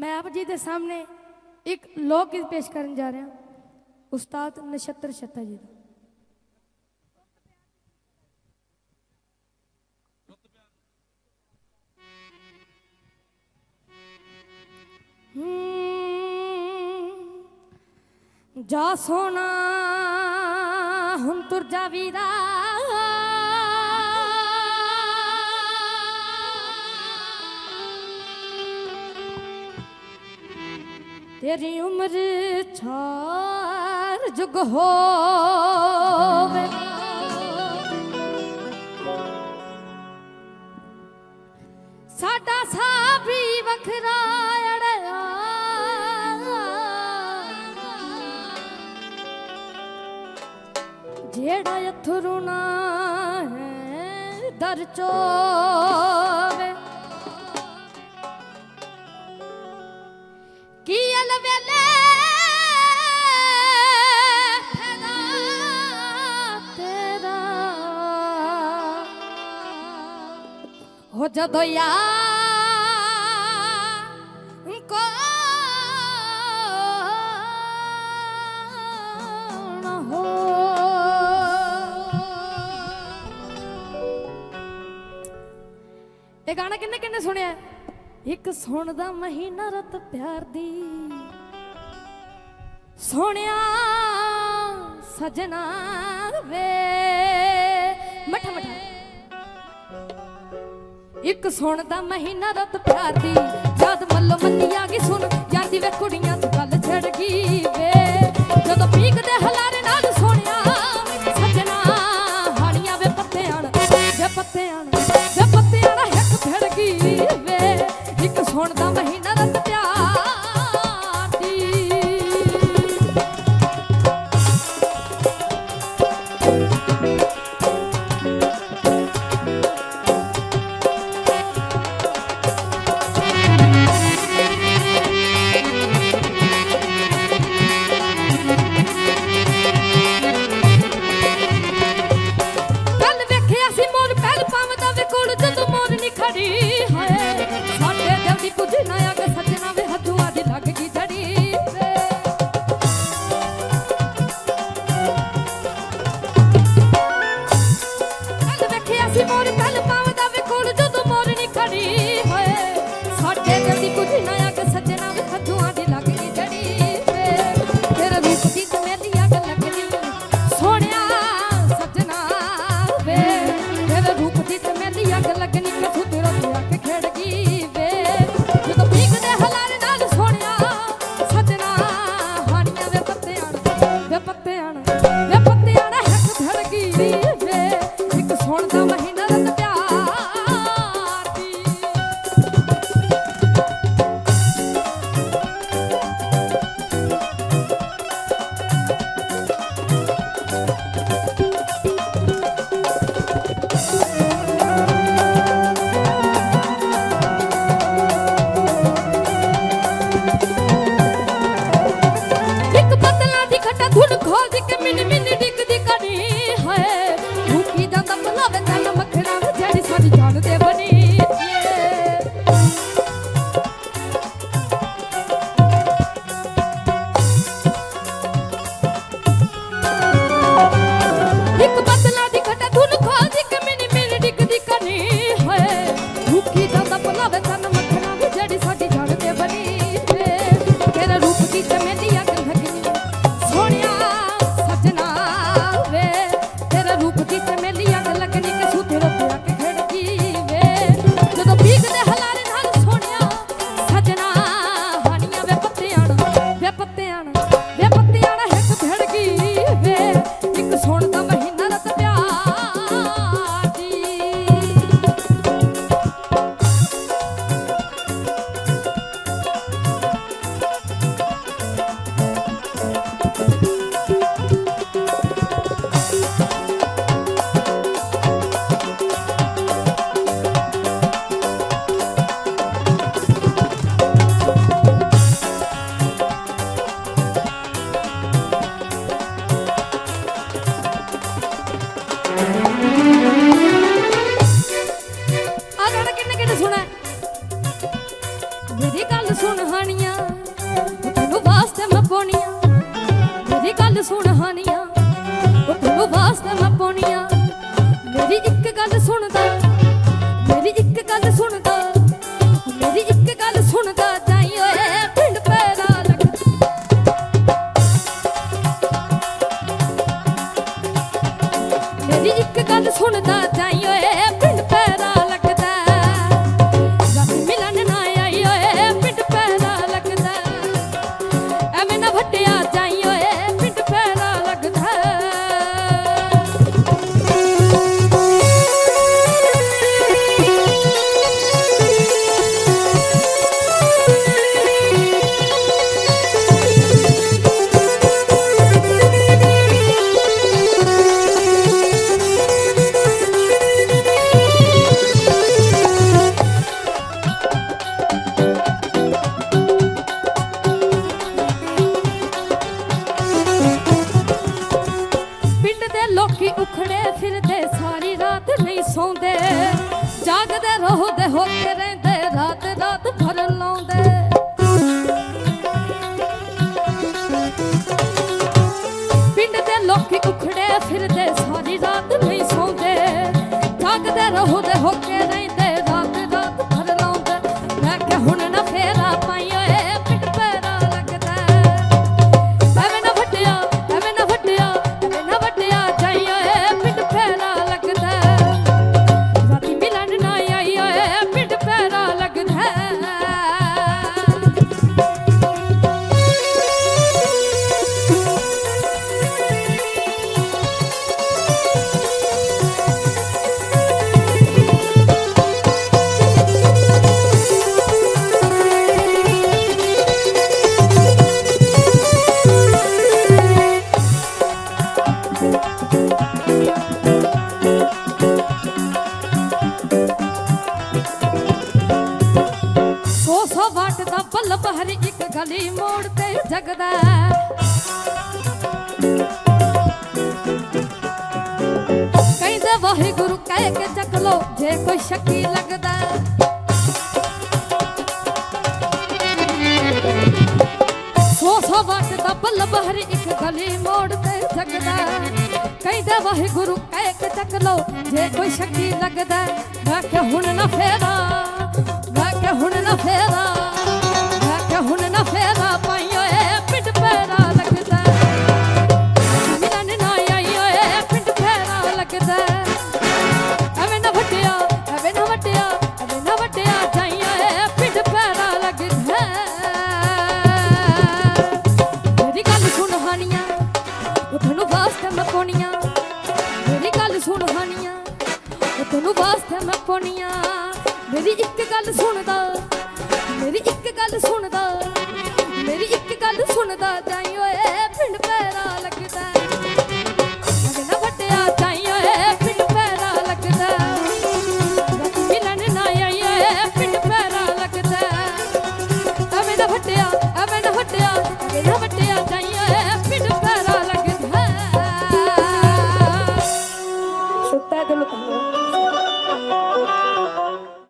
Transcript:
ਮੈਂ ਆਪ ਜੀ ਦੇ ਸਾਹਮਣੇ ਇੱਕ ਲੋਕ ਗੀਤ ਪੇਸ਼ ਕਰਨ ਜਾ ਰਿਹਾ। ਉਸਤਾਦ ਨਛੱਤਰ ਛੱਤਾ ਜੀ ਦਾ। ਹੂੰ, ਜਾ ਸੋਨਾ ਹੁਣ ਤੁਰ ਜਾ ਵੀਰਾ। ਤੇਰੀ ਉਮਰ ਛਾਰ ਜੁਗ ਹੋਵੇ। ਸਾਡਾ ਸਾਬੀ ਵੱਖਰਾ ਅੜਿਆ। ਜਿਹੜਾ ਅਥਰੂ ਨਾ ਦਰ ਚੋਵੇ। ਹੋ ਜਦੋਂ ਯਾਰ ਕੋ ਨਾ ਹੋ। ਇਹ ਗਾਣਾ ਕਿੰਨੇ ਕਿੰਨੇ ਸੁਣਿਆ? ਇੱਕ ਸੁਣਦਾ ਮਹੀਨਾ ਰਤ ਪਿਆਰ ਦੀ। ਸੋਹਣਿਆ ਸਜਣਾ ਵੇ। ਮਠਾ ਮਠਾ। ਇੱਕ ਸੁਣਦਾ ਮਹੀਨਾ ਰਤ ਪਿਆਰ ਦੀ। ਯਾਦ ਮੱਲੋ ਮੱਲੀ ਆ ਗਈ ਸੁਣ। ਯਾਰ ਵੇ ਕੁੜੀਆਂ ਤੋਂ ਗੱਲ ਛੜ ਗਈ। 不能走 ਪਿੰਡ ਦੇ ਲੋਕੀ ਉਖੜੇ ਫਿਰਦੇ ਸਾਰੀ ਰਾਤ ਨਹੀਂ ਸੌਂਦੇ। ਜਾਗਦੇ ਰਹੋ ਦੇ ਕੇ ਜੇ ਕੋਈ ਸ਼ੱਕੀ ਲੱਗਦਾ। ਸੋ ਸੋ ਵਾਟ ਦਾ ਬੱਲਬ ਹਰ ਇੱਕ ਗਲੀ ਮੋੜ ਤੇ ਜਗਦਾ ਕਹਿੰਦੇ, ਵਾਹਿਗੁਰੂ ਕਹਿ ਕੇ ਚੱਕ ਲੋ ਜੇ ਕੋਈ ਸ਼ੱਕੀ ਲੱਗਦਾ। ਮੈਂ ਕਿ ਹੁਣ ਨਾ ਫੇਰਾ, ਮੈਂ ਕਿ ਹੁਣ ਨਾ ਫੇਰਾ, ਮੈਂ ਕਿ ਹੁਣ ਨਾ ਫੇਰਾ ਪਾਈ ਓਏ ਪਿੰਡ ਪੈਰਾ ਲੱਗਦਾ। ਮਿਲਣ ਨਾ ਆਈ ਓਏ ਪਿੰਡ ਪੈਰਾ ਲੱਗਦਾ। ਤੈਨੂੰ ਵਾਸਤੇ ਮੈਂ ਪਾਉਣੀਆਂ ਮੇਰੀ ਇੱਕ ਗੱਲ ਸੁਣਦਾ, ਮੇਰੀ ਇੱਕ ਗੱਲ ਸੁਣਦਾ, ਮੇਰੀ ਇੱਕ ਗੱਲ ਸੁਣਦਾ ਜਾਈ ਓਏ ਪਿੰਡ ਪੈਰਾ